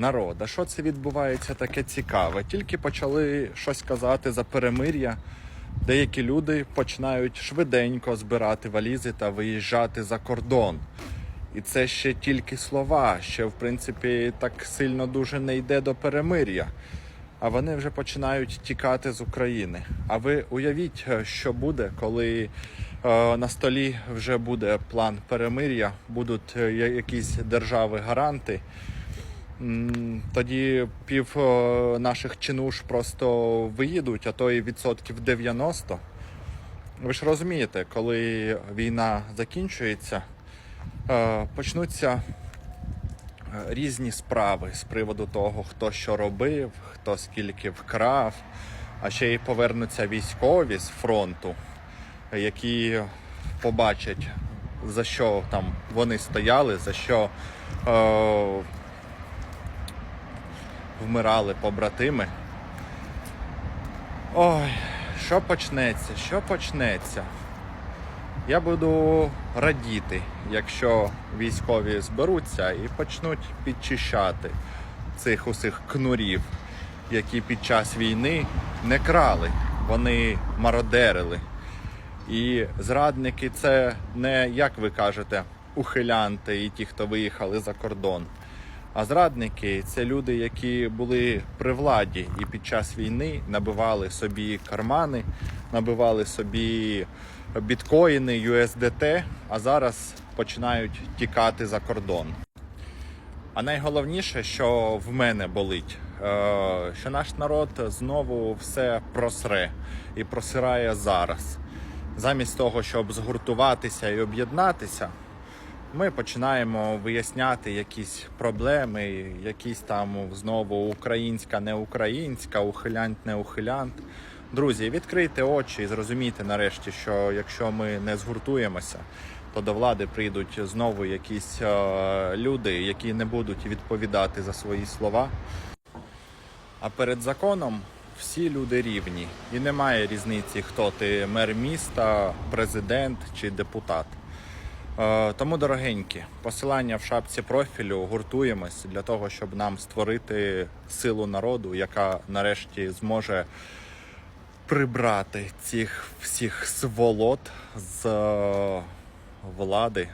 Народ, а що це відбувається таке цікаве? Тільки почали щось казати за перемир'я. Деякі люди починають швиденько збирати валізи та виїжджати за кордон. І це ще тільки слова, ще в принципі так сильно дуже не йде до перемир'я. А вони вже починають тікати з України. А ви уявіть, е, що буде, коли е, на столі вже буде план перемир'я, будуть е, якісь держави-гаранти. Тоді пів е, наших чинуш просто виїдуть, а то і відсотків 90. Ви ж розумієте, коли війна закінчується, е, почнуться е, різні справи з приводу того, хто що робив, хто скільки вкрав, а ще й повернуться військові з фронту, які побачать, за що там вони стояли, за що вмирали побратими. Ой, що почнеться, що почнеться? Я буду радіти, якщо військові зберуться і почнуть підчищати цих усіх кнурів, які під час війни не крали, вони мародерили. І зрадники це не, як ви кажете, ухилянти і ті, хто виїхали за кордон. А зрадники це люди, які були при владі і під час війни набивали собі кармани, набивали собі біткоїни, USDT, а зараз починають тікати за кордон. А найголовніше, що в мене болить, е, що наш народ знову все просре і просирає зараз. Замість того, щоб згуртуватися і об'єднатися, ми починаємо виясняти якісь проблеми, якісь там знову українська, не українська, ухилянт, не ухилянт. Друзі, відкрийте очі і зрозумійте нарешті, що якщо ми не згуртуємося, то до влади прийдуть знову якісь е, люди, які не будуть відповідати за свої слова. А перед законом всі люди рівні, і немає різниці, хто ти мер міста, президент чи депутат. Е, Тому, дорогенькі, посилання в шапці профілю гуртуємось для того, щоб нам створити силу народу, яка нарешті зможе прибрати цих всіх сволот з е, влади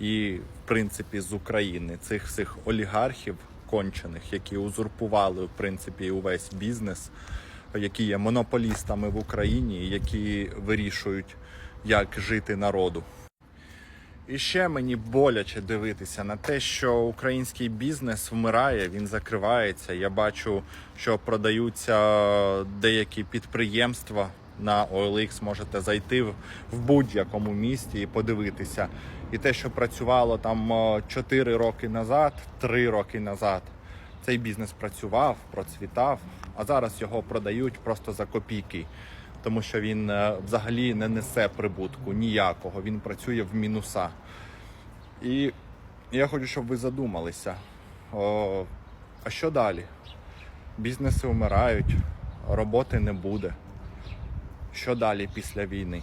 і, в принципі, з України, цих всіх олігархів кончених, які узурпували в принципі увесь бізнес, які є монополістами в Україні, які вирішують, як жити народу. І ще мені боляче дивитися на те, що український бізнес вмирає, він закривається. Я бачу, що продаються деякі підприємства на OLX. Можете зайти в будь-якому місті і подивитися. І те, що працювало там 4 роки назад, 3 роки назад, цей бізнес працював, процвітав, а зараз його продають просто за копійки тому що він е, взагалі не несе прибутку ніякого. Він працює в мінуса. І я хочу, щоб ви задумалися. О, а що далі? Бізнеси вмирають, роботи не буде. Що далі після війни?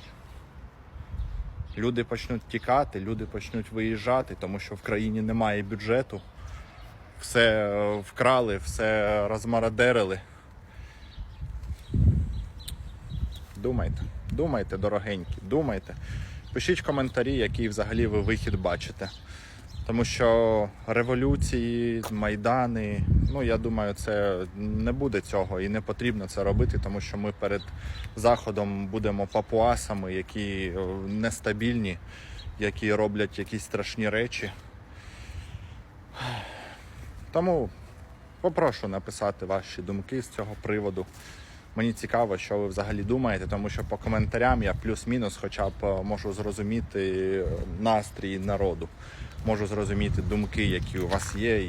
Люди почнуть тікати, люди почнуть виїжджати, тому що в країні немає бюджету. Все е, вкрали, все розмародерили. Думайте, думайте, дорогенькі, думайте. Пишіть коментарі, який взагалі ви вихід бачите. Тому що революції, майдани, ну я думаю, це не буде цього і не потрібно це робити, тому що ми перед заходом будемо папуасами, які е, нестабільні, які роблять якісь страшні речі. Тому попрошу написати ваші думки з цього приводу. Мені цікаво, що ви взагалі думаєте, тому що по коментарям я плюс-мінус хоча б е, можу зрозуміти е, настрій народу, можу зрозуміти думки, які у вас є.